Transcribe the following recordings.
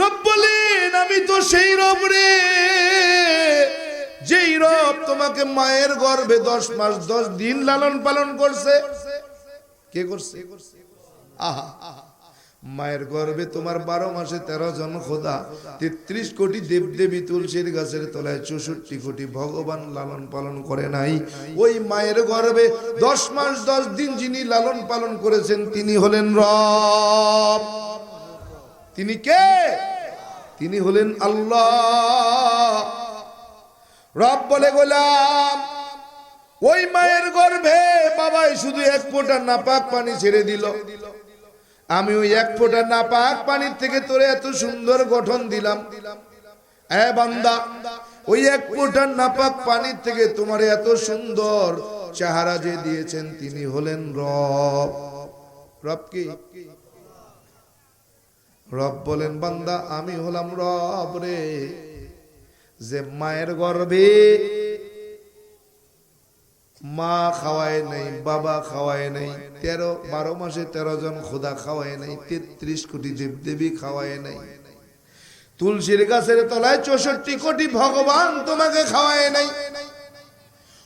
রব বলেন আমি তো সেই রব রে। যেই রব তোমাকে মায়ের গর্ভে দশ মাস, দশ দিন লালন পালন করছে। কে করছে? আহা। মায়ের গর্ভে তোমার বারো মাসে তেরো জন খোদা, তেত্রিশ কোটি দেবদেবী তুলসীর গাছের তলায় চৌষট্টি কোটি ভগবান লালন পালন করে নাই। ওই মায়ের গর্ভে দশ মাস, দশ দিন যিনি লালন পালন করেছেন, তিনি হলেন রব। তিনি কে? তিনি হলেন আল্লাহ। রব বলে, গোলাম, ওই মায়ের গর্ভে বাবাই শুধু এক ফোঁটা নাপাক পানি ছেড়ে দিল। আমি ওই এক ফোঁটা নাপাক পানির থেকে তোরে এত সুন্দর গঠন দিলাম। এ বান্দা, ওই এক ফোঁটা নাপাক পানির থেকে তোমার এত সুন্দর চেহারা যে দিয়েছেন তিনি হলেন রব। রব কি? রব বলেন, বান্দা, আমি হলাম রব রে। যে মায়ের গর্ভে মা খাওয়ায় নাই, বাবা খাওয়ায় নাই, তেরো, বারো মাসে তেরো জন খোদা খাওয়ায় নাই, তেত্রিশ কোটি দেব দেবী খাওয়ায় নাই। তুলসীর গাছের তলায় চৌষট্টি কোটি ভগবান তোমাকে খাওয়ায় নাই।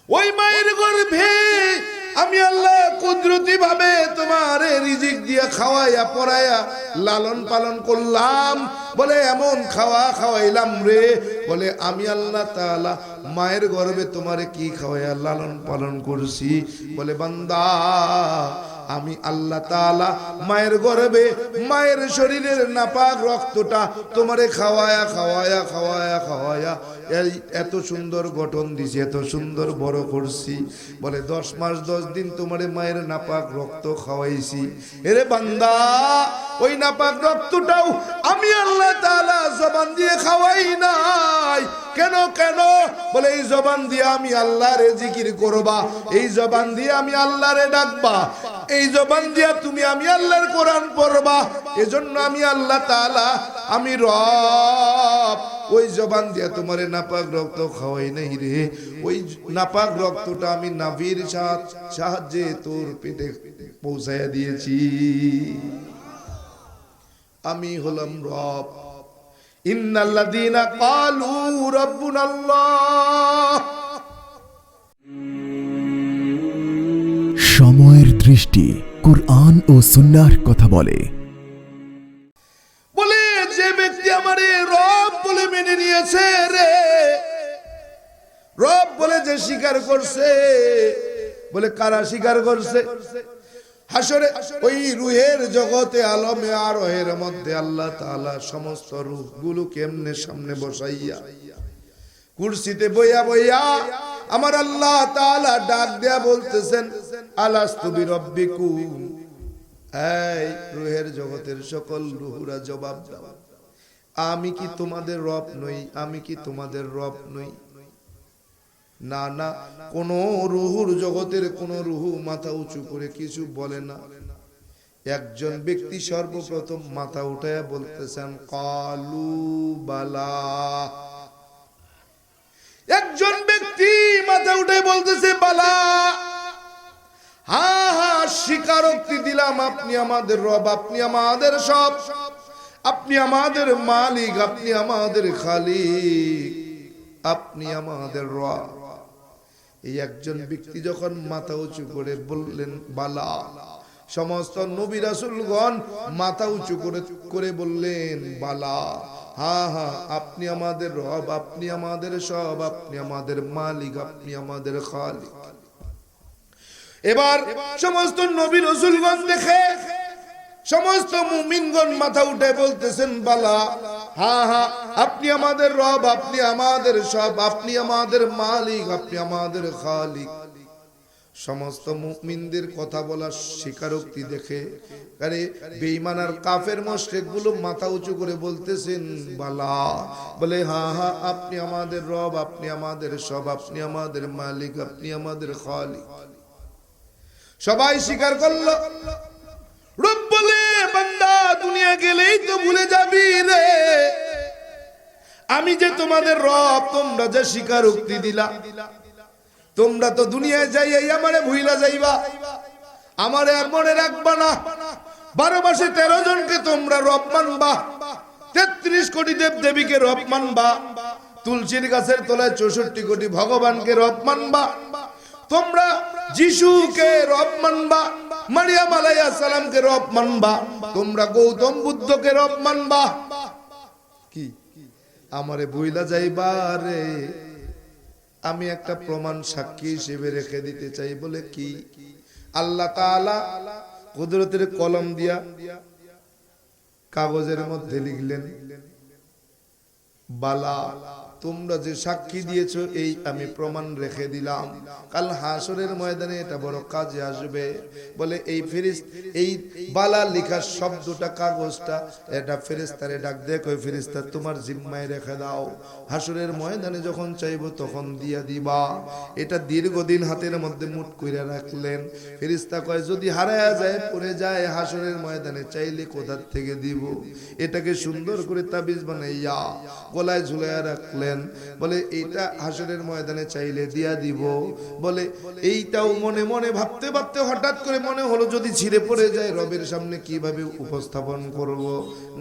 ওই মায়ের গর্ভে আমি আল্লাহ কুদরতি ভাবে তোমার রিজিক দিয়ে খাওয়াইয়া পড়াইয়া লালন পালন করলাম। বলে, এমন খাওয়া খাওয়াইলাম রে। বলে, আমি আল্লাহ তাআলা মায়ের গর্ভে তোমারে কি খাওয়াইয়া লালন পালন করছি? বলে, বান্দা, আমি আল্লাহ তাআলা মায়ের গর্ভে মায়ের শরীরের নাপাক রক্তটা তোমারে খাওয়ায়া খাওয়ায়া খাওয়ায়া খাওয়ায়া এত সুন্দর গঠন দিছি, এত সুন্দর বড় করছি। বলে, দশ মাস, দশ দিন তোমারে মায়ের নাপাক রক্ত খাওয়াইছি। এরে বান্দা, ওই নাপাক রক্তটাও আমি আল্লাহ তাআলা জবান দিয়ে খাওয়াই নাই। কেন কেন? বলে, এই জবান দিয়ে আমি আল্লাহরে জিকির করবা, এই জবান দিয়ে আমি আল্লাহরে ডাকবা, এই জবান দিয়ে তুমি আমি আল্লাহর কোরআন পড়বা। এজন্য আমি আল্লাহ তাআলা, আমি রব। ওই জবান দিয়ে তোমারে নাপাক রক্ত খাওয়াই নাই রে। ওই নাপাক রক্তটা আমি নাভির সাথ সাহায্যে তোর পেটে পৌঁছায়া দিয়েছি। আমি হলাম রব। রাব্বুনাল্লাহ। সময়ের দৃষ্টি কুরআন ও সুন্নাহর কথা বলে। বলে যে ব্যক্তি আমারে রব বলে মেনে নিয়েছে রে। রব বলে যে স্বীকার করছে, বলে কারা স্বীকার করছে? হাসরে ওই রুহের জগতে, আলমে আর মধ্যে আল্লাহ সমস্তগুলো কেমনে সামনে বসাইয়া, কুরসিতে বইয়া বইয়া আমার আল্লাহ তাআলা ডাক দেয়া বলতেছেন, আলাস্তু বিরব্বিকুম? এই রুহের জগতের সকল রুহুরা জবাব দাও। আমি কি তোমাদের রব নই? আমি কি তোমাদের রব নই? না না, কোন রুহুর জগতের কোন রুহু মাথা উঁচু করে কিছু বলে না। একজন ব্যক্তি সর্বপ্রথম মাথা উঠায় বলতেছেন, কালু বালা। একজন ব্যক্তি মাথা উঠে বলতেছে, বালা। হা হা, স্বীকারোক্তি দিলাম, আপনি আমাদের রব, আপনি আমাদের সব। আপনি আমাদের মালিক, আপনি আমাদের খালিক, আপনি আমাদের রব। এই একজন ব্যক্তি যখন মাথা উঁচু করে বললেন, বালা। সমস্ত নবী রাসূলগণ মাথা উঁচু করে করে বললেন, বালা। হা হা, আপনি আমাদের রব, আপনি আমাদের সব, আপনি আমাদের মালিক, আপনি আমাদের খালিক। এবার সমস্ত নবী রসুলগণ দেখে সমস্ত মুমিনগণ মাথা উঠে বলতেছেন, বালা, হা হা, আপনি আমাদের রব, আপনি আমাদের সব, আপনি আমাদের মালিক, আপনি আমাদের খালিক। সমস্ত মুমিনদের কথা বলার স্বীকারোক্তি দেখে, আরে বেঈমানার কাফের মোশরেকগুলো মাথা উঁচু করে বলতেছেন, বালা, বলে, হা হা, আপনি আমাদের রব, আপনি আমাদের সব, আপনি আমাদের মালিক, আপনি আমাদের খালিক। সবাই স্বীকার করল। রব বলে দুনিয়া গেলেই তো ভুলে যাবি রে। আমি যে তোমাদের রব, তোমরা যে স্বীকারোক্তি দিলা। তোমরা তো দুনিয়ায় যাইয়াই আমারে ভুইলা যাইবা। আমারে আর মনে রাখবা না। বারো মাসে তেরো জনকে তোমরা রব মানবা। তেত্রিশ কোটি দেব দেবীকে রব মানবা। তুলসীর গাছের তলায় চৌষট্টি কোটি ভগবানকে রব মানবা। তোমরা যিশুকে রব মানবা। মারিয়াম আলাইহিস সালামকে রব মানবা। তোমরা গৌতম বুদ্ধকে রব মানবা। কি? আমারে বইলা যাইবারে আমি একটা প্রমাণ সাক্ষী হিসেবে রেখে দিতে চাই বলে কি? আল্লাহ তাআলা কুদরতের কলম দিয়া কাগজের মধ্যে লিখলেন, বালা তোমরা যে সাক্ষী দিয়েছ, এই আমি প্রমাণ রেখে দিলাম। কাল হাসরের ময়দানে এটা বড় কাজে আসবে। বলে এই ফেরিস এই বালা লেখার শব্দটা, কাগজটা, এটা ফেরিস্তারে ডাক দেখ ওই তোমার জিম্মায় রেখে দাও। হাসরের ময়দানে যখন চাইব, তখন দিয়া দিবা। এটা দীর্ঘদিন হাতের মধ্যে মুট কইরা রাখলেন। ফেরিস্তা কয়, যদি হারায়া যায়, পড়ে যায় হাসরের ময়দানে চাইলে কোথার থেকে দিব? এটাকে সুন্দর করে তাবিজ বানাইয়া গলায় ঝুলাইয়া রাখলেন। বলে, এইটা হাসরের ময়দানে চাইলে দিয়া দিব। বলে, এইটাও মনে মনে, ভাবতে ভাবতে হঠাৎ করে মনে হলো যদি ছিঁড়ে পড়ে যায়, রবের সামনে কীভাবে উপস্থাপন করব?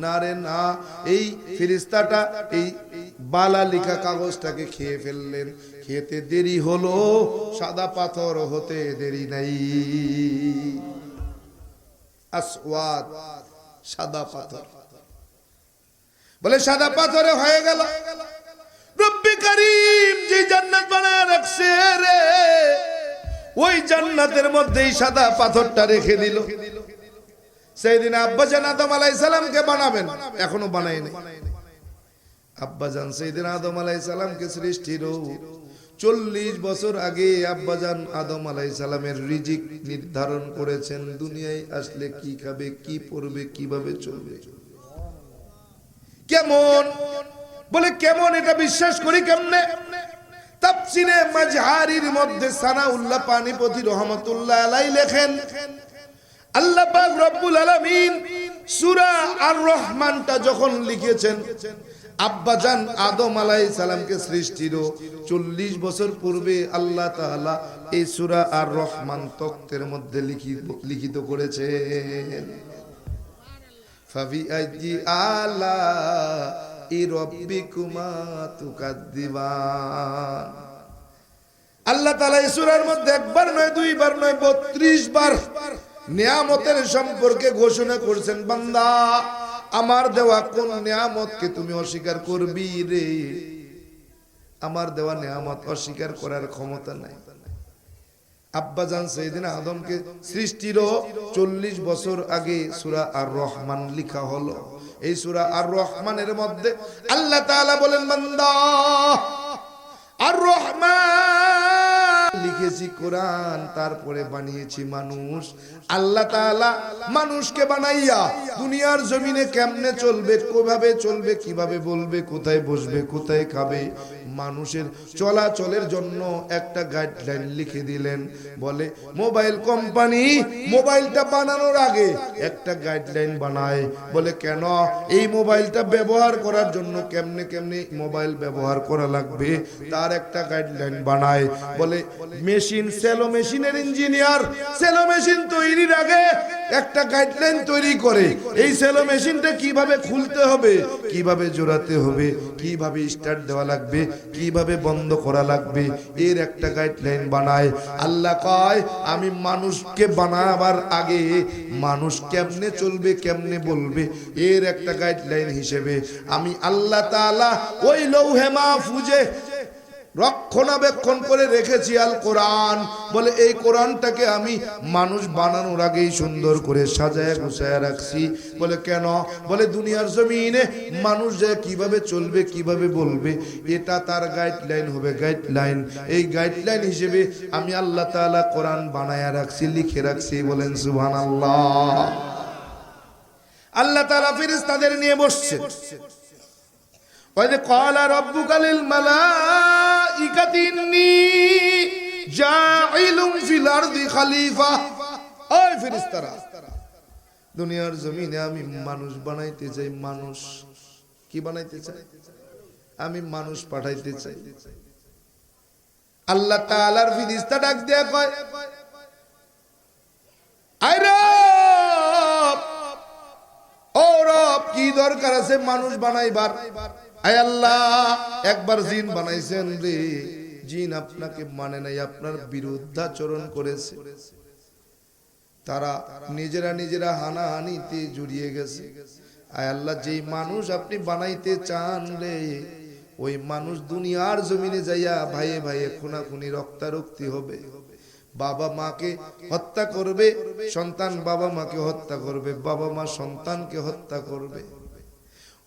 না রে, না, এই ফিরিস্তাটা এই বালা লিখা কাগজটাকে খেয়ে ফেললেন। খেতে দেরি হলো, সাদা পাথর হতে দেরি নাই। সাদা পাথর। বলে, সাদা পাথরে হয়ে গেল। রব্বি করিম যে জান্নাত বানায় রাখছে রে, ওই জান্নাতের মধ্যেই সাদা পাথরটা রেখে দিল। সেইদিন আব্বাজান আদম আলাই সালামকে বানাবেন, এখনও বানাই নাই। আব্বাজান সেইদিন আদম আলাই সালামকে সৃষ্টির চল্লিশ বছর আগে আব্বাজান আদম আলাই সালামের রিজিক নির্ধারণ করেছেন, দুনিয়ায় আসলে কি খাবে, কি পড়বে কীভাবে চলবে। কেমন? বলে, কেমন এটা বিশ্বাস করি কেমনে? তাফসিরে মাঝহারির মধ্যে সানাউল্লাহ পানিপতি রহমতুল্লাহ আলাই লেখেন, আল্লাহ পাক রব্বুল আলামিন সূরা আর রহমানটা যখন লিখেছেন, আব্বাজান আদম আলাইহিস সালামকে সৃষ্টির চল্লিশ বছর পূর্বে আল্লাহ তাআলা এই সূরা আর রহমান তক্তের মধ্যে লিখিত করেছেন। ফাবিআইয়ি আলা রব্বিকুমা তুকাদ্দিবান আল্লাহ তাআলা এই সূরার মধ্যে একবার নয়, দুইবার নয় 32 বার নিয়ামতের সম্পর্কে ঘোষণা করছেন, বান্দা, আমার দেওয়া কোন নিয়ামতকে তুমি অস্বীকার করবি রে? আমার দেওয়া নিয়ামত অস্বীকার করার ক্ষমতা নাই। আব্বাজান সেদিন আদমকে সৃষ্টিরও চল্লিশ বছর আগে সুরা আর রহমান লিখা হলো। এই সুরা আর রহমানের মধ্যে আল্লাহ তাআলা বলেন, বান্দা আর রহমান লিখেছি কোরআন, তারপরে বানিয়েছি মানুষ। আল্লাহ তাআলা মানুষকে বানাইয়া দুনিয়ার জমিনে কেমনে চলবে, কীভাবে চলবে, কীভাবে বলবে, কোথায় বসবে, কোথায় খাবে মানুষের চলাচলের জন্য একটা গাইডলাইন লিখে দিলেন। বলে, মোবাইল কোম্পানি মোবাইলটা বানানোর আগে একটা গাইডলাইন বানায়। বলে, কেন? এই মোবাইলটা ব্যবহার করার জন্য কেমনে কেমনে মোবাইল ব্যবহার করা লাগবে? তার একটা গাইডলাইন বানায়। বলে, মেশিন, সেলো মেশিনের ইঞ্জিনিয়ার সেলো মেশিন তৈরির আগে একটা গাইডলাইন তৈরি করে। এই সেলো মেশিনটা কীভাবে খুলতে হবে? কীভাবে জোড়াতে হবে? কীভাবে স্টার্ট দেওয়া লাগবে, কীভাবে বন্ধ করা লাগবে, এর একটা গাইডলাইন বানায়। আল্লাহ কয়, আমি মানুষকে বানাবার আগে মানুষ কেমনে চলবে, কেমনে বলবে, এর একটা গাইডলাইন হিসেবে আমি আল্লাহ তালা ওই লৌহে মাহফুজে রক্ষণাবেক্ষণ করে রেখেছি আল কোরআন। বলে, এই কোরআনটাকে আমি মানুষ বানানোর আগেই সুন্দর করে সাজায় গুছায় রাখছি। বলে, কেন? বলে, দুনিয়ার জমিনে মানুষ যে কীভাবে চলবে, কীভাবে বলবে, এটা তার গাইডলাইন হবে গাইডলাইন এই গাইডলাইন হিসেবে আমি আল্লাহ তালা কোরআন বানায়া রাখছি, লিখে রাখছি, বলেন সুহান আল্লাহ আল্লাহ তালা ফির তাদের নিয়ে বসছে কয়লা রব্বুকালিল মালা للملائكة إني جاعل في الأرض خليفة ওই ফেরেশতারা দুনিয়ার জমিনে আমি মানুষ বানাইতে চাই মানুষ কি বানাইতে চাই আমি মানুষ পাঠাইতে চাই আল্লাহ তাআলার ফেরেশতা ডাক দেয়া কয় আই রব ও রব কি দরকার আছে মানুষ বানাইবার একবার জিন বানাইছেন রে। জিন আপনাকে মানে নাই, আপনার বিরুদ্ধাচরণ করেছে। তারা নিজেরা নিজেরা হানাহানিতে জড়িয়ে গেছে। মানুষ আপনি বানাইতে চান রে, ওই মানুষ দুনিয়ার জমিনে যাইয়া ভাইয়ে ভাইয়ে খুনাখুনি, রক্তারক্তি হবে। বাবা মাকে হত্যা করবে, সন্তান বাবা মাকে হত্যা করবে, বাবা মা সন্তানকে হত্যা করবে।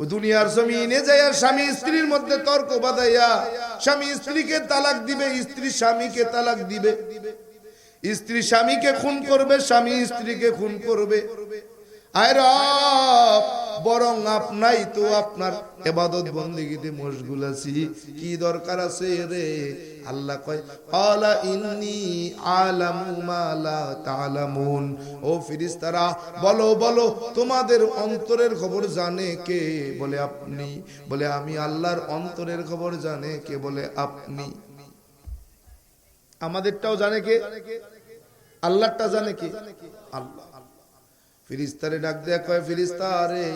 ও দুনিয়ার জমিনে যাইয়া স্বামী স্ত্রীর মধ্যে তর্ক বাঁধাইয়া স্বামী স্ত্রীকে তালাক দিবে, স্ত্রী স্বামীকে তালাক দিবে। স্ত্রী স্বামীকে খুন করবে, স্বামী স্ত্রীকে খুন করবে। আয় বরং আপনাই তো আপনার এবাদত বন্দিগিতে মশগুল আছি। কি দরকার আছে রে? আল্লাহ কয়, আলা ইন্নি আলামু মা লা ও ফিরিস্তারা বলো বলো, তোমাদের অন্তরের খবর জানে কে? বলে, আপনি। বলে, আমি আল্লাহর অন্তরের খবর জানে কে? বলে, আপনি। আমাদেরটাও জানে কে? আল্লাহটা জানে কে? আল্লাহ। ফিরিস্তারে ডাক দেয়া কয়, ফিরিস্তারে,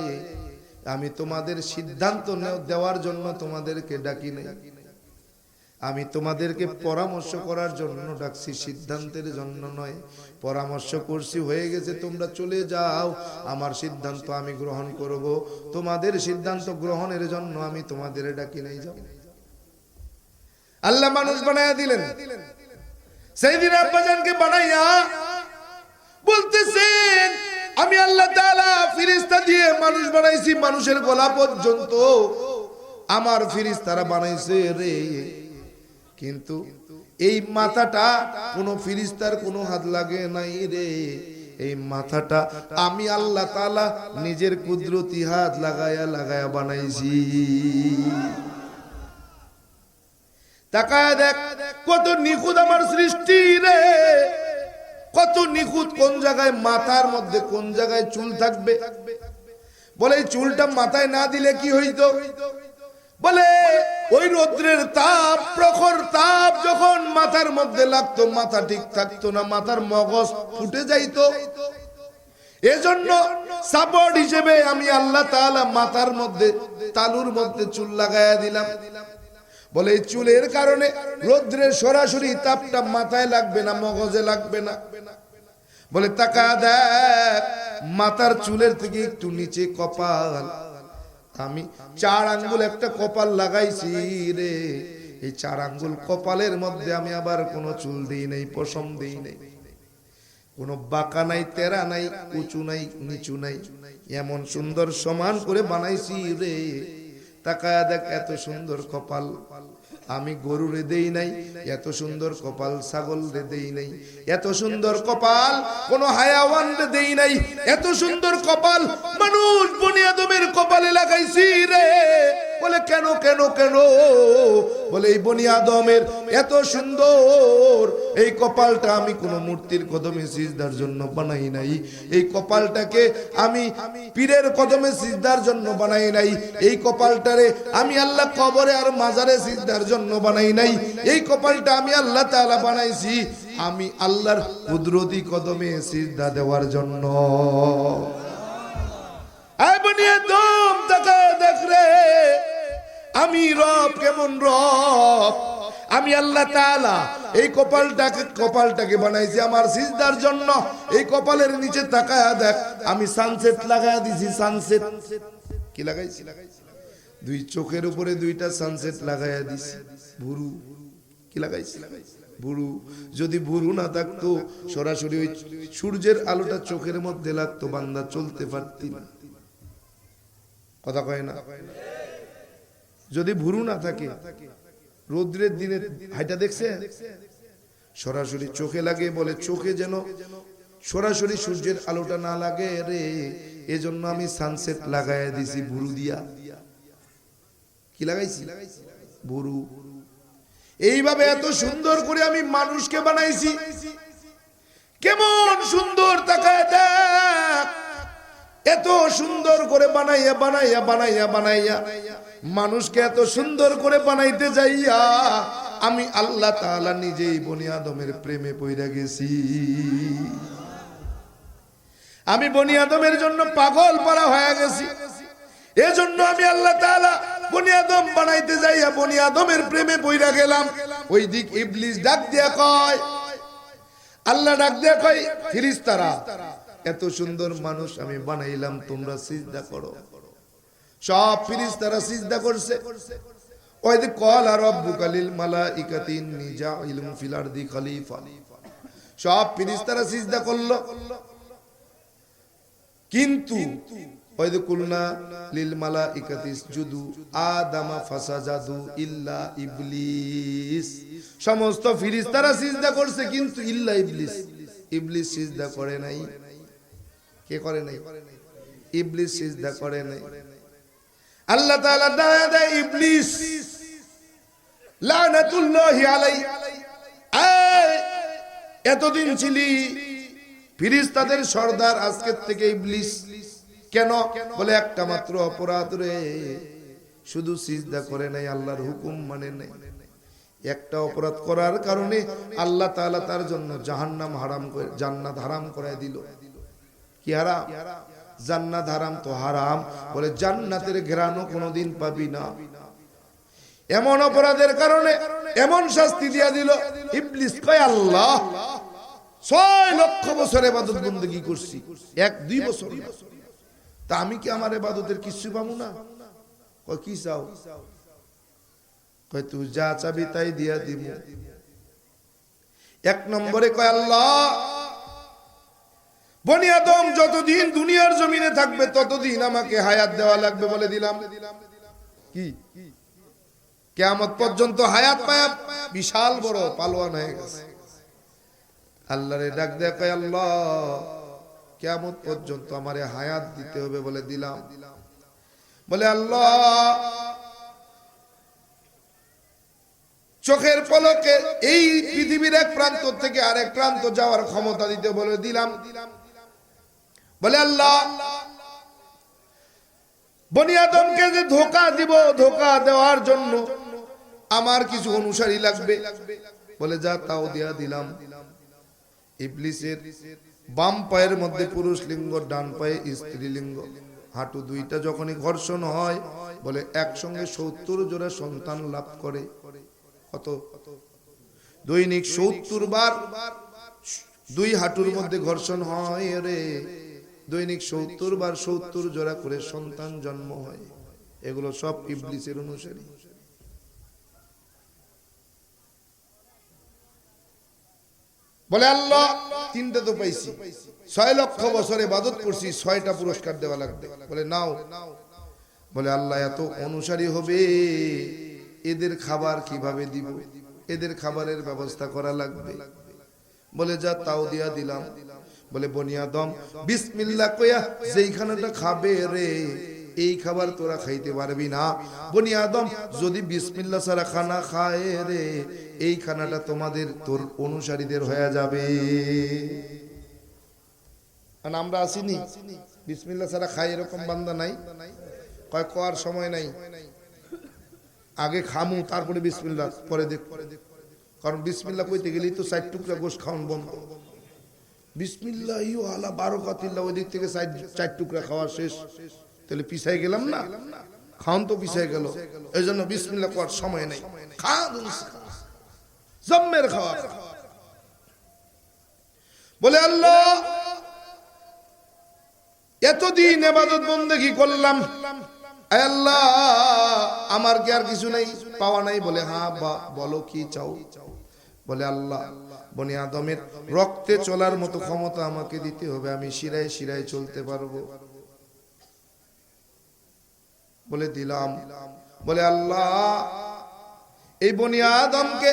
আমি তোমাদের সিদ্ধান্ত দেওয়ার জন্য তোমাদেরকে ডাকি নাই। আমি তোমাদেরকে পরামর্শ করার জন্য ডাকছি, সিদ্ধান্তের জন্য নয়। পরামর্শ করছি, হয়ে গেছে, তোমরা চলে যাও। আমার সিদ্ধান্ত আমি গ্রহণ করব। তোমাদের সিদ্ধান্ত গ্রহণের জন্য আমি তোমাদের ডাকি নাই, যাও। আল্লাহ মানুষ বানায়া দিলেন। সেই দিন আব্বাজানকে বানাইয়া বলতেছেন আমি আল্লাহ তাআলা ফিরিস্তা দিয়ে মানুষ বানাইছি, মানুষের গলা পর্যন্ত। আমার ফিরিস্তারা বানাইছে রে। কিন্তু এই মাথাটা কোনো ফিরিস্তার কোনো হাত লাগে নাই রে। এই মাথাটা আমি আল্লাহ তাআলা নিজের কুদরতি হাত লাগায়া লাগায়া বানাইছি। তাকায় দেখ, কত নিখুঁত আমার সৃষ্টি রে। কত নিখুঁত, কোন জায়গায় মাথার মধ্যে, কোন জায়গায় চুল থাকবে? বলে, এই চুলটা মাথায় না দিলে কি হইতো? বলে, ওই রৌদ্রের তাপ, প্রখর তাপ যখন মাথার মধ্যে লাগতো, মাথা ঠিক থাকতো না, মাথার মগজ ফুটে যাইতো। এজন্য সাপোর্ট হিসেবে আমি আল্লাহ তাআলা মাথার মধ্যে, তালুর মধ্যে চুল লাগায়া দিলাম। বলে চুলের কারণে রৌদ্রের সরাসরি তাপটা মাথায় লাগবে না, মগজে লাগবে না। বলে, তাকা দেখ, মাথার চুলের থেকে একটু নিচে কপাল। আমি চার আঙ্গুল, একটা কপাল লাগাইছি রে। এই চার আঙ্গুল কপালের মধ্যে আমি আবার কোনো চুল দিই নাই, পশম দিই নাই। কোনো বাঁকা নাই, তেরা নাই, উঁচু নাই, নিচু নাই। এমন সুন্দর সমান করে বানাইছি রে। তাকায়া দেখ, এত সুন্দর কপাল। আমি গরু রেদেই নাই, এত সুন্দর কপাল ছাগল রে দেই নাই, এত সুন্দর কপাল কোন হায়াওয়ান রে দেই নাই, এত সুন্দর কপাল মানুষ বনিয়াদমের কপালে লাগাইছি রে। বলে, কেন কেন কেন? বলে, এই বনিয়াদমের এত সুন্দর, এই কপালটা আমি কোন মূর্তির কদমে সিজদার জন্য বানাই নাই। এই কপালটাকে আমি পীরের কদমে সিজদার জন্য বানাই নাই। এই কপালটারে আমি আল্লাহ কবরে আর মাজারে সিজদার জন্য বানাই নাই। এই কপালটা আমি আল্লাহ তাআলা বানাইছি, আমি আল্লাহর কুদরতি কদমে সিজদা দেওয়ার জন্য। আমি রব, কেমন রব? আমি আল্লাহ এই কপালটাকে কপালটাকে বানাইছি আমার সিজদার জন্য। এই কপালের নিচে দেখ, আমি সানসেট দিছি সানসেট কি লাগাইছি? দুই চোখের উপরে দুইটা সানসেট লাগায়া দিছি। ভুরু। কি লাগাইছি? ভুরু। যদি ভুরু না থাকতো, সরাসরি ওই সূর্যের আলোটা চোখের মধ্যে লাগতো, বান্দা চলতে পারতি না। কথা কয় না? যদি ভুরু না থাকে, রৌদ্রের দিনে হাইটা দেখছে? সরাসরি চোখে লাগে বলে চোখে যেন, সরাসরি সূর্যের আলোটা না লাগে রে। এজন্য আমি সানসেট লাগাইয়া দিছি ভুরু দিয়া। কি লাগাইছি? ভুরু। এইভাবে এত সুন্দর করে আমি মানুষকে বানাইছি। কেমন সুন্দর তাকায় দেখ। এত সুন্দর করে বানাইয়া বানাইয়া বানাইয়া বানাইয়া। মানুষকে এত সুন্দর করে বানাইতে যাইয়া আমি আল্লাহ তাআলা নিজেই বনি আদমের প্রেমে পইরা গেছি। আমি বনি আদমের জন্য পাগল পারা হয়ে গেছি। এজন্য আমি আল্লাহ তাআলা বনি আদম বানাইতে যাইয়া বনি আদমের প্রেমে পইরা গেলাম। ওই দিক ইবলিস ডাক দিয়া কয়, আল্লাহ ডাক দিয়া কয়, ফিরিস্তারা এত সুন্দর মানুষ আমি বানাইলাম, তোমরা সিজদা করো। সব ফিরিস্তারা সিজদা করছে। ওই যে কল আর রব্বুকালিল মালাইকাতি ইন্নী জাইলুম ফিল আরদি খলিফা। সব সিজদা করল। কিন্তু ওই যে কুলনা লিল মালাইকাতি ইসজুদু আদামা ফাসাজাদু ইল্লা ইবলিস। সমস্ত ফিরিস্তারা সিজদা করছে, কিন্তু ইল্লা ইবলিস। ইবলিস সিজদা করে নাই। কে করে নাই? ইবলিস সিজদা করে নাই। আল্লাহ তাআলা দায়া দেয় ইবলিস লানাতুল্লাহি আলাই এই, এতদিন ছিলি ফিরিস্তাদের সর্দার আজকের থেকে ইবলিস। কেন? বলে একটা মাত্র অপরাধ রে। শুধু সিজদা করে নাই আল্লাহর হুকুম মানে নাই। একটা অপরাধ করার কারণে আল্লাহ তাআলা তার জন্য জাহান্নাম হারাম করে জান্নাত হারাম করায় দিল। কি হারাম জান্নাত হারাম তো হারাম। বলে জান্নাতের ঘেরানো কোনোদিন পাবি না। এমন অপরাধের কারণে এমন শাস্তি দিয়া দিল, ইবলিস কয়, আল্লাহ, ছয় লক্ষ বছর এবাদত বন্দী করছি। এক, দুই বছর। তা আমি কি আমার এবাদতের কিছু পাবো না? কয়, কি চাও? কয়, তুই যা চাবি তাই দিয়া দিব এক নম্বরে কয়, আল্লাহ বনি আদম যতদিন দুনিয়ার জমিনে থাকবে, ততদিন আমাকে হায়াত দেওয়া লাগবে বলে দিলাম। কি? কেয়ামত পর্যন্ত হায়াত পায়া বিশাল বড় পালোয়ান হয়ে গেছে। আল্লাহরে ডাক দেখায় আল্লাহ, কেয়ামত পর্যন্ত আমারে হায়াত দিতে হবে বলে দিলাম। বলে, আল্লাহ, চোখের পলকে এই পৃথিবীর এক প্রান্ত থেকে আরেক প্রান্ত যাওয়ার ক্ষমতা দিতে বলে দিলাম। বলে আল্লাহ বনিয়াদমকে যে ধোকা দিব, ধোকা দেওয়ার জন্য আমার কিছু অনুসারী লাগবে। বলে, যা তাও দিয়া দিলাম। ইবলিসের বাম পায়ের মধ্যে পুরুষ লিঙ্গ, ডান পায়ে স্ত্রী লিঙ্গ। হাঁটু দুইটা যখনই ঘর্ষণ হয়, বলে, একসঙ্গে সত্তর জোড়া সন্তান লাভ করে। কত? দৈনিক সত্তর বার দুই হাঁটুর মধ্যে ঘর্ষণ হয় রে। দৈনিক সত্তর বার সত্তর জোড়া করে সন্তান জন্ম হয়। এগুলো সব ইবলিসের অনুসারী। বলে, আল্লাহ, তিনটা তো পাইছি। ছয় লক্ষ বছরে বাদত করছি, ছয়টা পুরস্কার দেওয়া লাগবে। বলে, নাও। বলে, আল্লাহ, এত অনুসারী হবে। এদের খাবার কীভাবে দিব? এদের খাবারের ব্যবস্থা করা লাগবে। বলে, যা তাও দিয়া দিলাম। বলে বনিয়াদম বিসমিল্লাহ কইয়া যেইখানেটা খাবে রে, এই খাবার তোরা খাইতে পারবি না। বনি আদম, যদি বিসমিল্লা ছাড়া খানা খায় রে, এই খানাটা তোমাদের তোর অনুসারীদের হয়ে যাবে। আমরা আসিনি। বিসমিল্লা ছাড়া খাই এরকম বান্দা নাই। কয়, কয়ার সময় নাই। আগে খামু, তারপরে বিসমিল্লা পরে দেখ। কারণ বিসমিল্লা কইতে গেলেই তো সাইড টুকরা গোশ খাওয়ান বন্ধ। বিসমিল্লা ইউ আলা বারো থেকে চার টুকরা খাওয়া শেষ। তাহলে পিছাই গেলাম না? তো পিছাই গেল। এই জন্য বিসমিল্লা করার সময় নেই। জম্মের খাওয়া। বলে আল্লাহ, এতদিন এবাদত বন্দেগি করলাম। আল্লাহ, আমার কি আর কিছু নেই? পাওয়া নাই বলে হ্যাঁ বা, বলো কি চাও? বলে আল্লাহ, বনি আদমের রক্তে চলার মতো ক্ষমতা আমাকে দিতে হবে, আমি শিরায় শিরায় চলতে পারব। বলে দিলাম। বলে আল্লাহ, এই বনি আদমকে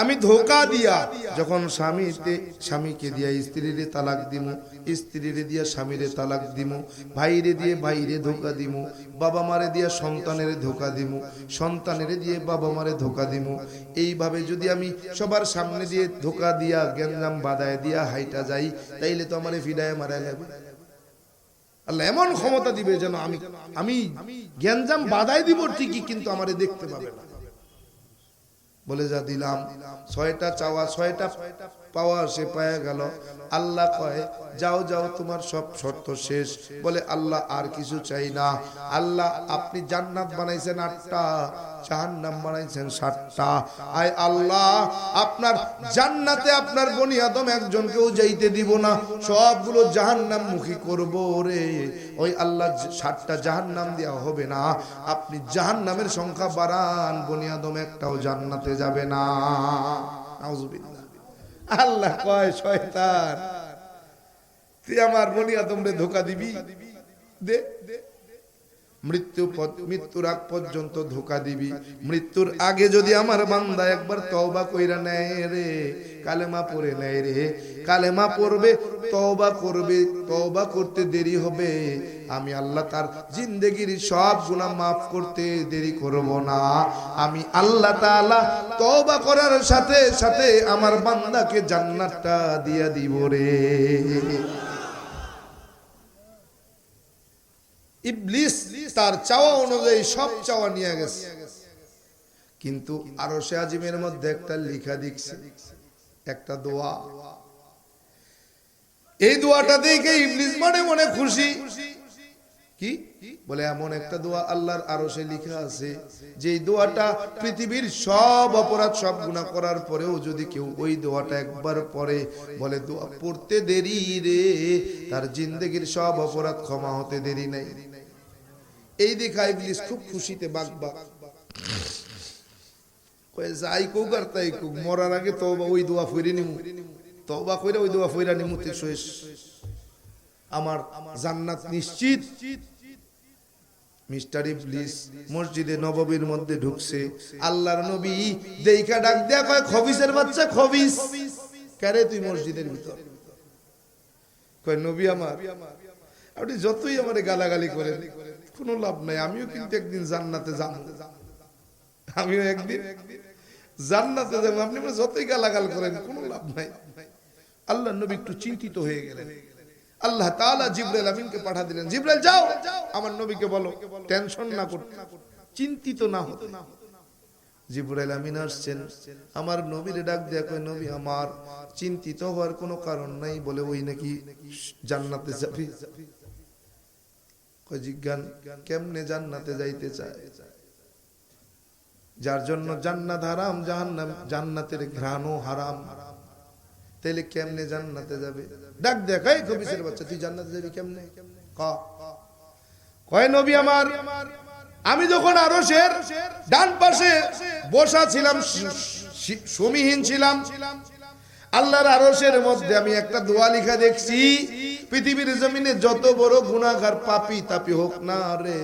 আমি ধোকা দিয়া যখন স্বামীতে, স্বামীকে দিয়া স্ত্রীরে তালাক দিমু, স্ত্রীরে দিয়া স্বামীরে তালাক দিমু, ভাইরে দিয়ে ভাইরে ধোকা দিমু, বাবা মারে দিয়া সন্তানের ধোকা দিমু, সন্তানের দিয়ে বাবা মারে ধোকা দিমু, এইভাবে যদি আমি সবার সামনে দিয়ে ধোকা দিয়া, গ্যাঞ্জাম বাদায় দিয়া হাইটা যাই, তাইলে তো আমারে ফিডায় মারায় লাগবে। আল্লাহ এমন ক্ষমতা দিবে যেন আমি আমি জ্ঞানজাম বাধাই দিব ঠিকই, কিন্তু আমারে দেখতে পাবে না। বলে যা দিলাম। ছয়টা চাওয়া, ছয়টা পাওয়া সে পায়া গেল। আল্লাহ কয়, যাও যাও, তোমার সব শর্ত শেষ। বলে, আল্লাহ আর কিছু চাই না। আল্লাহ, আপনি জান্নাত বানাইছেন আটটা। জাহান্নাম বানাইছেন সাতটা। আয় আল্লাহ, আপনার জান্নাতে আপনার বনি আদম একজনকেও যাইতে দিব না। সবগুলো জাহান্নাম মুখী করব রে। ওই আল্লাহ সাতটা জাহান্নাম দেওয়া হবে না। আপনি জাহান্নামের সংখ্যা বাড়ান, বনি আদম একটাও জান্নাতে যাবে না। আল্লাহ কয়, শয়তান, তুই আমার বনি আদমরে ধোকা দিবি? দে। মৃত্যু মৃত্যুর আগ পর্যন্ত ধোকা দিবি। মৃত্যুর আগে যদি আমার বান্দা একবার তওবা কইরা নেয় রে, কালেমা পড়ে নেয় রে, কালেমা পড়বে, তওবা করবে, তওবা করতে দেরি হবে। আমি আল্লাহ তার জিন্দেগির সব গুনাহ মাফ করতে দেরি করব না। আমি আল্লাহ তাআলা তওবা করার সাথে সাথে আমার বান্দাকে জান্নাতটা দিয়া দিব রে। ইবলিস তার চাওয়া অনুযায়ী সব চাওয়া নিয়ে গেছে। কিন্তু আরও সে আজিমের মধ্যে একটা লেখা দেখছে একটা দোয়া। এই দোয়াটা দেখে ইবলিস মনে মনে খুশি। কি? বলে, এমন একটা দোয়া আল্লাহর আরও সে লেখা আছে যে দোয়াটা পৃথিবীর সব অপরাধ, সব গুণা করার পরেও যদি কেউ ওই দোয়াটা একবার পড়ে, বলে, দোয়া পড়তে দেরি রে, তার জিন্দগির সব অপরাধ ক্ষমা হতে দেরি নাই। এই দেখা ইবলিস খুব খুশিতে বাগবা কয়ে, যাই কোক আর তাই কোক, মরার আগে তওবা, ওই দোয়া ফইরে নিমু। তওবা কইরা ওই দোয়া ফইরা নিমু, তে শেষ। আমার জান্নাত নিশ্চিত। মিস্টার ইবলিস মসজিদে নববীর মধ্যে ঢুকছে। আল্লাহর নবী দেইখা ডাক দেয়া কয়, খবিসের বাচ্চা, খবিস। কারে তুই মসজিদের ভিতর? কয়, নবী আমার, আপনি যতই আমারে গালাগালি করেন কোনো লাভ নাই, আমিও কিন্তু একদিন জান্নাতে যাব। আমিও একদিন জান্নাতে যাব। আপনি যতই গালাগাল করেন, কোনো লাভ নাই। আল্লাহ নবী একটু চিন্তিত হয়ে গেলেন। আল্লাহ তাআলা জিবরাইল আমিনকে পাঠা দিলেন, জিবরাইল, যাও। আমার নবীকে বলো, টেনশন না করতে চিন্তিত না হতে জিবরাইল আমিন আসছেন। আমার নবীর ডাক দেয়া কয়, নবী আমার, চিন্তিত হওয়ার কোনো কারণ নাই বলে ওই নাকি জান্নাতে যাবি? জিজ্ঞান কেমনে জান্নাতে যাইতে চায় যার জন্য জান্নাত হারাম জাহান্নাম জান্নাতের হারাম কেমনে জান্নাতে যাবে ডাক দেখ এই কবিসের বাচ্চা তুই জান্নাতে যাবি কেমনে ক কয় নবী আমার আমি যখন আরও ডান পাশে বসা ছিলাম সমীহীন ছিলাম আল্লাহর আরশের মধ্যে আমি একটা দোয়া লিখা দেখছি, পৃথিবীর জমিনে যত বড় গুনাহগার পাপী তাপি হোক না রে।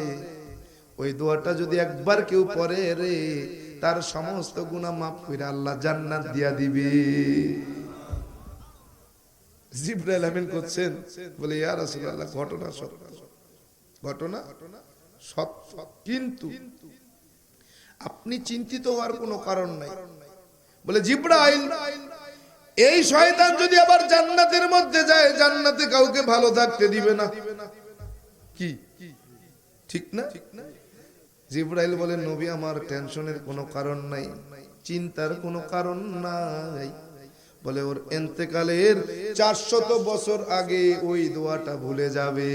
ওই দোয়াটা যদি একবার কেউ পড়ে রে, তার সমস্ত গুনাহ মাফ করে আল্লাহ জান্নাত দিয়া দিবে। জিব্রাইল আমিন করছেন, বলে, ইয়া রাসূলুল্লাহ, ঘটনা সত্য। ঘটনা সত্য, কিন্তু আপনি চিন্তিত হওয়ার কোনো কারণ নাই। বলে, জিব্রাইল এই শয়তান যদি আবার জান্নাতের মধ্যে যায়, জান্নাতে কাউকে ভালো থাকতে দিবে না। কি? ঠিক না? জিব্রাইল বলে, নবী, আমার টেনশনের কোনো কারণ নাই, চিন্তার কোনো কারণ নাই। বলে, ওর এন্তেকালের চারশত বছর আগে ওই দোয়াটা ভুলে যাবে।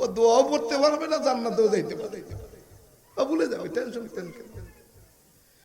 ও দোয়াও পড়তে পারবে না, জান্নাতেও যাইতে পারে ও ভুলে যাবে, টেনশন টেনশন।